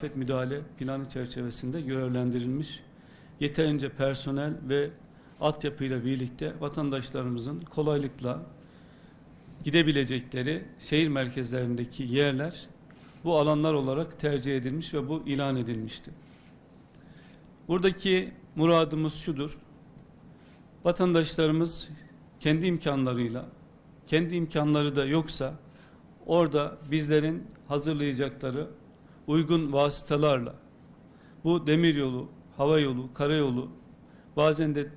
afet müdahale planı çerçevesinde görevlendirilmiş yeterince personel ve altyapıyla birlikte vatandaşlarımızın kolaylıkla gidebilecekleri şehir merkezlerindeki yerler bu alanlar olarak tercih edilmiş ve bu ilan edilmişti. Buradaki muradımız şudur. Vatandaşlarımız kendi imkanlarıyla, kendi imkanları da yoksa orada bizlerin hazırlayacakları uygun vasıtalarla bu demiryolu, hava yolu, karayolu bazen de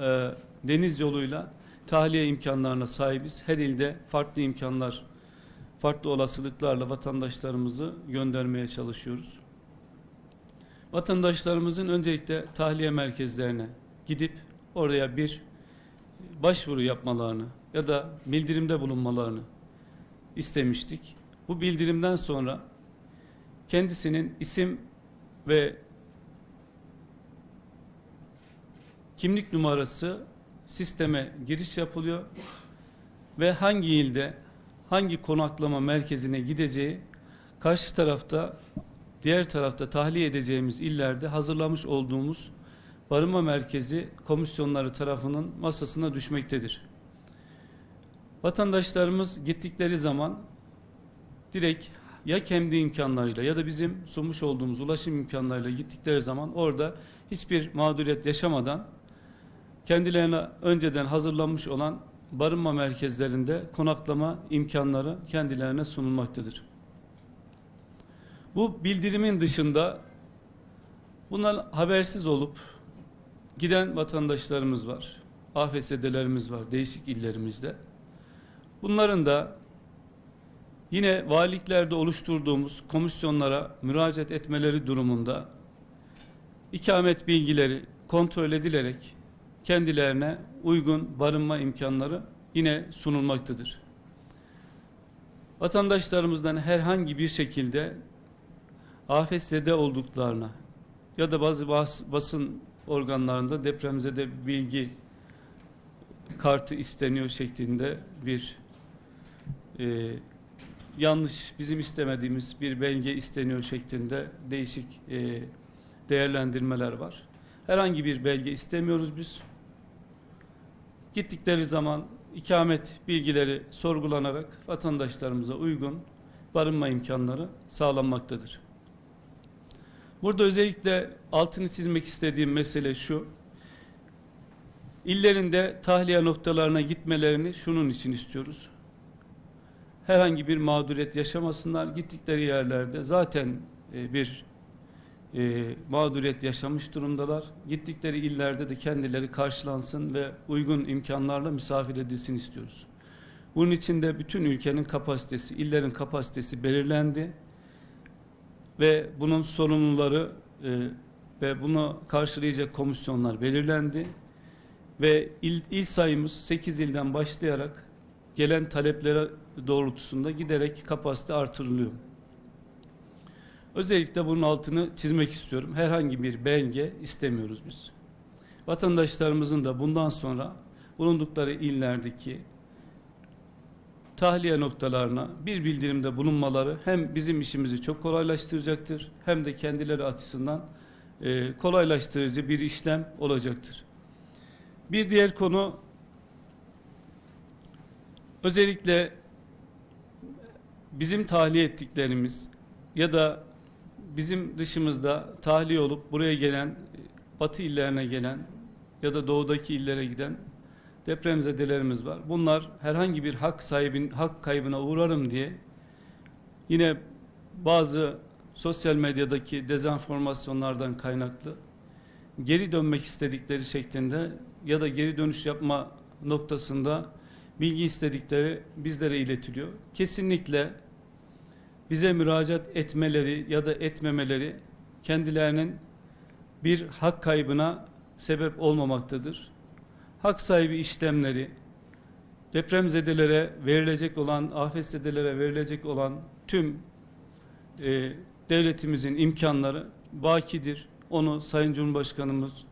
e, deniz yoluyla tahliye imkanlarına sahibiz. Her ilde farklı imkanlar, farklı olasılıklarla vatandaşlarımızı göndermeye çalışıyoruz. Vatandaşlarımızın öncelikle tahliye merkezlerine gidip oraya bir başvuru yapmalarını ya da bildirimde bulunmalarını istemiştik. Bu bildirimden sonra kendisinin isim ve kimlik numarası sisteme giriş yapılıyor ve hangi ilde hangi konaklama merkezine gideceği karşı tarafta diğer tarafta tahliye edeceğimiz illerde hazırlamış olduğumuz barınma merkezi komisyonları tarafının masasına düşmektedir. Vatandaşlarımız gittikleri zaman direkt ya kendi imkanlarıyla ya da bizim sunmuş olduğumuz ulaşım imkanlarıyla gittikleri zaman orada hiçbir mağduriyet yaşamadan kendilerine önceden hazırlanmış olan barınma merkezlerinde konaklama imkanları kendilerine sunulmaktadır. Bu bildirimin dışında bunlar habersiz olup giden vatandaşlarımız var. AFS'delerimiz var değişik illerimizde. Bunların da yine valiliklerde oluşturduğumuz komisyonlara müracaat etmeleri durumunda ikamet bilgileri kontrol edilerek kendilerine uygun barınma imkanları yine sunulmaktadır. Vatandaşlarımızdan herhangi bir şekilde afetzede olduklarına ya da bazı bas, basın organlarında depremzede bilgi kartı isteniyor şeklinde bir e, yanlış bizim istemediğimiz bir belge isteniyor şeklinde değişik e, değerlendirmeler var. Herhangi bir belge istemiyoruz biz. Gittikleri zaman ikamet bilgileri sorgulanarak vatandaşlarımıza uygun barınma imkanları sağlanmaktadır. Burada özellikle altını çizmek istediğim mesele şu. İllerinde tahliye noktalarına gitmelerini şunun için istiyoruz. Herhangi bir mağduriyet yaşamasınlar. Gittikleri yerlerde zaten e, bir e, mağduriyet yaşamış durumdalar. Gittikleri illerde de kendileri karşılansın ve uygun imkanlarla misafir edilsin istiyoruz. Bunun için de bütün ülkenin kapasitesi, illerin kapasitesi belirlendi ve bunun sorumluları e, ve bunu karşılayacak komisyonlar belirlendi ve il, il sayımız 8 ilden başlayarak gelen taleplere doğrultusunda giderek kapasite artırılıyor. Özellikle bunun altını çizmek istiyorum. Herhangi bir belge istemiyoruz biz. Vatandaşlarımızın da bundan sonra bulundukları illerdeki tahliye noktalarına bir bildirimde bulunmaları hem bizim işimizi çok kolaylaştıracaktır hem de kendileri açısından e, kolaylaştırıcı bir işlem olacaktır. Bir diğer konu özellikle bizim tahliye ettiklerimiz ya da bizim dışımızda tahliye olup buraya gelen batı illerine gelen ya da doğudaki illere giden depremzedelerimiz var. Bunlar herhangi bir hak sahibin hak kaybına uğrarım diye yine bazı sosyal medyadaki dezenformasyonlardan kaynaklı geri dönmek istedikleri şeklinde ya da geri dönüş yapma noktasında bilgi istedikleri bizlere iletiliyor. Kesinlikle bize müracaat etmeleri ya da etmemeleri kendilerinin bir hak kaybına sebep olmamaktadır. Hak sahibi işlemleri depremzedelere verilecek olan, afetzedelere verilecek olan tüm e, devletimizin imkanları bakidir. Onu Sayın Cumhurbaşkanımız,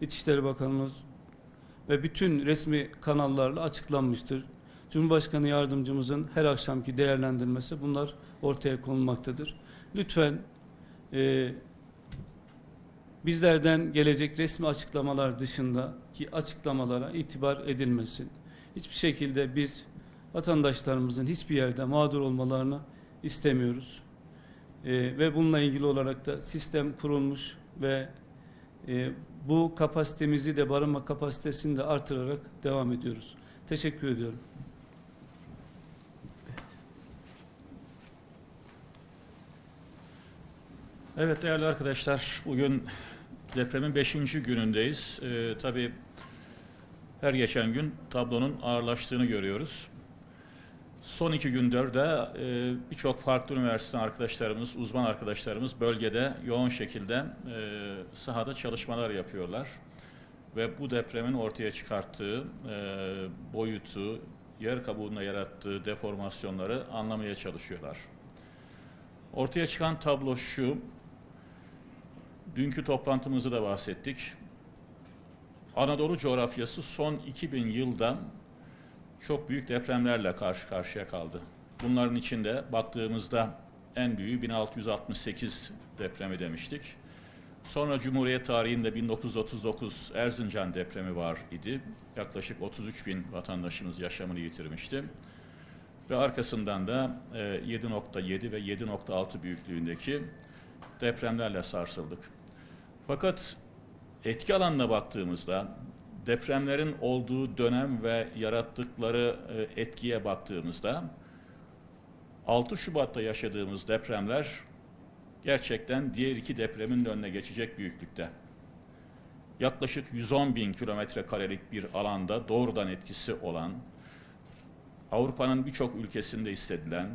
İçişleri Bakanımız ve bütün resmi kanallarla açıklanmıştır. Cumhurbaşkanı yardımcımızın her akşamki değerlendirmesi bunlar ortaya konulmaktadır. Lütfen e, bizlerden gelecek resmi açıklamalar dışındaki açıklamalara itibar edilmesin. Hiçbir şekilde biz vatandaşlarımızın hiçbir yerde mağdur olmalarını istemiyoruz. E, ve bununla ilgili olarak da sistem kurulmuş ve e, bu kapasitemizi de barınma kapasitesini de artırarak devam ediyoruz. Teşekkür ediyorum. Evet değerli arkadaşlar, bugün depremin 5. günündeyiz. Ee, tabii her geçen gün tablonun ağırlaştığını görüyoruz. Son iki gündür de e, birçok farklı üniversite arkadaşlarımız, uzman arkadaşlarımız bölgede yoğun şekilde e, sahada çalışmalar yapıyorlar. Ve bu depremin ortaya çıkarttığı e, boyutu, yer kabuğunda yarattığı deformasyonları anlamaya çalışıyorlar. Ortaya çıkan tablo şu, Dünkü toplantımızda da bahsettik. Anadolu coğrafyası son 2000 yılda çok büyük depremlerle karşı karşıya kaldı. Bunların içinde baktığımızda en büyüğü 1668 depremi demiştik. Sonra Cumhuriyet tarihinde 1939 Erzincan depremi var idi. Yaklaşık 33 bin vatandaşımız yaşamını yitirmişti. Ve arkasından da 7.7 ve 7.6 büyüklüğündeki depremlerle sarsıldık. Fakat etki alanına baktığımızda depremlerin olduğu dönem ve yarattıkları e, etkiye baktığımızda 6 Şubat'ta yaşadığımız depremler gerçekten diğer iki depremin de önüne geçecek büyüklükte. Yaklaşık 110 bin kilometre karelik bir alanda doğrudan etkisi olan, Avrupa'nın birçok ülkesinde hissedilen,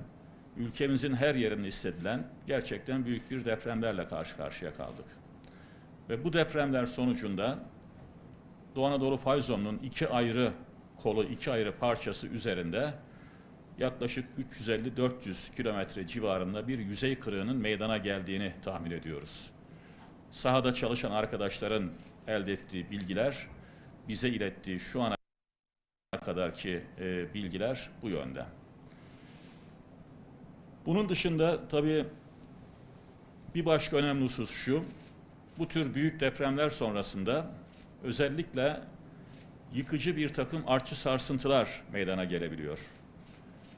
ülkemizin her yerinde hissedilen gerçekten büyük bir depremlerle karşı karşıya kaldık. Ve bu depremler sonucunda Doğu Anadolu fay zonunun iki ayrı kolu, iki ayrı parçası üzerinde yaklaşık 350-400 kilometre civarında bir yüzey kırığının meydana geldiğini tahmin ediyoruz. Sahada çalışan arkadaşların elde ettiği bilgiler, bize ilettiği şu ana kadarki e, bilgiler bu yönde. Bunun dışında tabii bir başka önemli husus şu, bu tür büyük depremler sonrasında özellikle yıkıcı bir takım artçı sarsıntılar meydana gelebiliyor.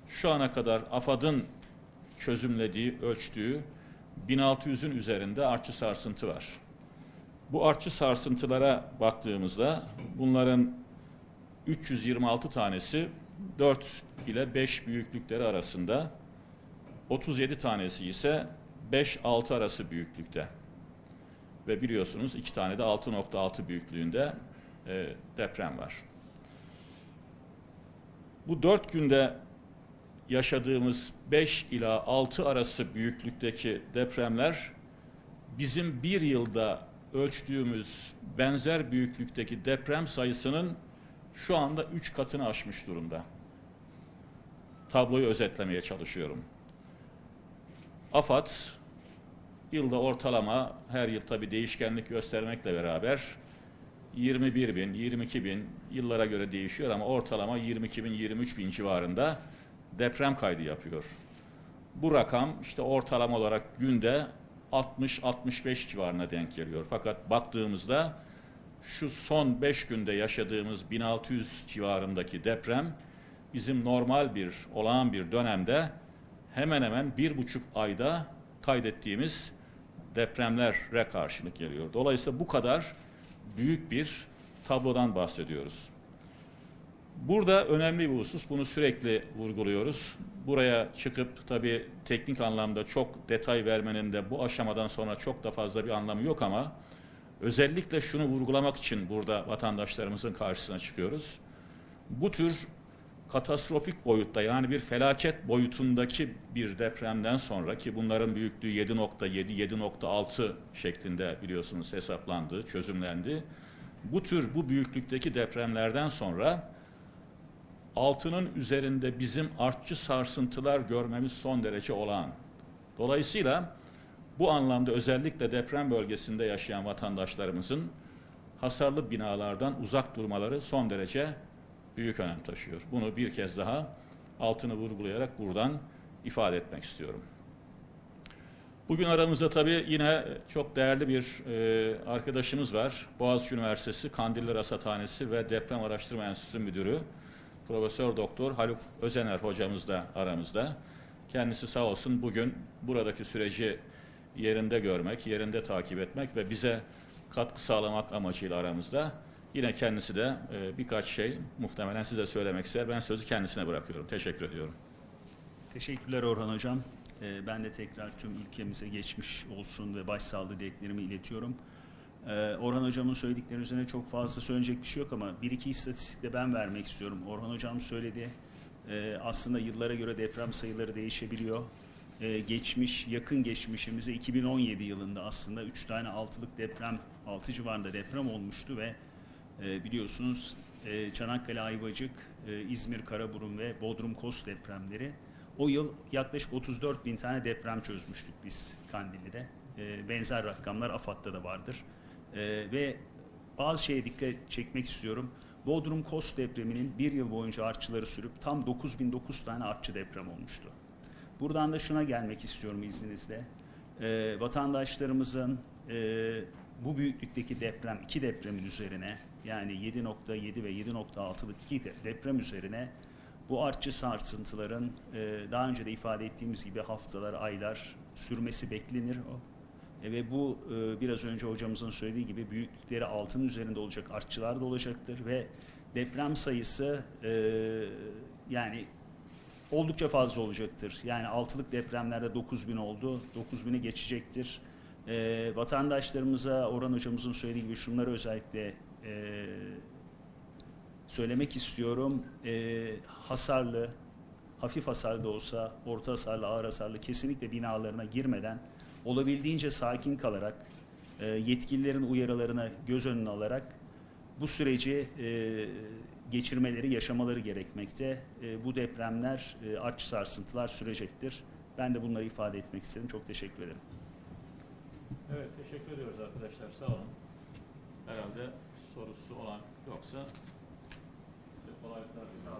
Şu ana kadar AFAD'ın çözümlediği, ölçtüğü 1600'ün üzerinde artçı sarsıntı var. Bu artçı sarsıntılara baktığımızda bunların 326 tanesi 4 ile 5 büyüklükleri arasında, 37 tanesi ise 5-6 arası büyüklükte. Ve biliyorsunuz iki tane de 6.6 büyüklüğünde e, deprem var. Bu dört günde yaşadığımız 5 ila 6 arası büyüklükteki depremler bizim bir yılda ölçtüğümüz benzer büyüklükteki deprem sayısının şu anda 3 katını aşmış durumda. Tabloyu özetlemeye çalışıyorum. AFAD yılda ortalama her yıl tabi değişkenlik göstermekle beraber 21 bin, 22 bin yıllara göre değişiyor ama ortalama 22 bin, 23 bin civarında deprem kaydı yapıyor. Bu rakam işte ortalama olarak günde 60-65 civarına denk geliyor. Fakat baktığımızda şu son 5 günde yaşadığımız 1600 civarındaki deprem bizim normal bir, olağan bir dönemde hemen hemen bir buçuk ayda kaydettiğimiz depremlere karşılık geliyor. Dolayısıyla bu kadar büyük bir tablodan bahsediyoruz. Burada önemli bir husus, bunu sürekli vurguluyoruz. Buraya çıkıp tabii teknik anlamda çok detay vermenin de bu aşamadan sonra çok da fazla bir anlamı yok ama özellikle şunu vurgulamak için burada vatandaşlarımızın karşısına çıkıyoruz. Bu tür katastrofik boyutta yani bir felaket boyutundaki bir depremden sonra ki bunların büyüklüğü 7.7, 7.6 şeklinde biliyorsunuz hesaplandı, çözümlendi. Bu tür bu büyüklükteki depremlerden sonra altının üzerinde bizim artçı sarsıntılar görmemiz son derece olağan. Dolayısıyla bu anlamda özellikle deprem bölgesinde yaşayan vatandaşlarımızın hasarlı binalardan uzak durmaları son derece büyük önem taşıyor. Bunu bir kez daha altını vurgulayarak buradan ifade etmek istiyorum. Bugün aramızda tabii yine çok değerli bir e, arkadaşımız var. Boğaziçi Üniversitesi Kandilli Rasathanesi ve Deprem Araştırma Enstitüsü Müdürü Profesör Doktor Haluk Özener hocamız da aramızda. Kendisi sağ olsun bugün buradaki süreci yerinde görmek, yerinde takip etmek ve bize katkı sağlamak amacıyla aramızda. Yine kendisi de e, birkaç şey muhtemelen size söylemek ister. Ben sözü kendisine bırakıyorum. Teşekkür ediyorum. Teşekkürler Orhan Hocam. Ee, Ben de tekrar tüm ülkemize geçmiş olsun ve başsağlığı dileklerimi iletiyorum. Ee, Orhan Hocam'ın söyledikleri üzerine çok fazla söyleyecek bir şey yok ama bir iki istatistik de ben vermek istiyorum. Orhan Hocam söyledi. Aslında yıllara göre deprem sayıları değişebiliyor. Geçmiş, yakın geçmişimize 2017 yılında aslında 3 tane altılık deprem, 6 civarında deprem olmuştu ve e, biliyorsunuz e, Çanakkale, Ayvacık, e, İzmir, Karaburun ve Bodrum Kos depremleri o yıl yaklaşık 34 bin tane deprem çözmüştük biz Kandilli'de. E, benzer rakamlar AFAD'da da vardır. Ve bazı şeye dikkat çekmek istiyorum. Bodrum Kos depreminin bir yıl boyunca artçıları sürüp tam 9009 tane artçı deprem olmuştu. Buradan da şuna gelmek istiyorum izninizle. E, vatandaşlarımızın e, bu büyüklükteki deprem, iki depremin üzerine yani 7.7 ve 7.6'lık iki de- deprem üzerine bu artçı sarsıntıların e, daha önce de ifade ettiğimiz gibi haftalar, aylar sürmesi beklenir. E, ve bu e, biraz önce hocamızın söylediği gibi büyüklükleri altın üzerinde olacak artçılar da olacaktır ve deprem sayısı e, yani oldukça fazla olacaktır. Yani altılık depremlerde 9000 oldu, 9000'i geçecektir. E, vatandaşlarımıza Orhan hocamızın söylediği gibi şunları özellikle e, söylemek istiyorum. E, hasarlı, hafif hasarlı da olsa, orta hasarlı, ağır hasarlı kesinlikle binalarına girmeden olabildiğince sakin kalarak, e, yetkililerin uyarılarına göz önüne alarak bu süreci e, geçirmeleri, yaşamaları gerekmekte. E, bu depremler, e, artçı sarsıntılar sürecektir. Ben de bunları ifade etmek istedim. Çok teşekkür ederim. Evet, teşekkür ediyoruz arkadaşlar. Sağ olun. Herhalde sorusu olan yoksa kolaylıklar diliyorum.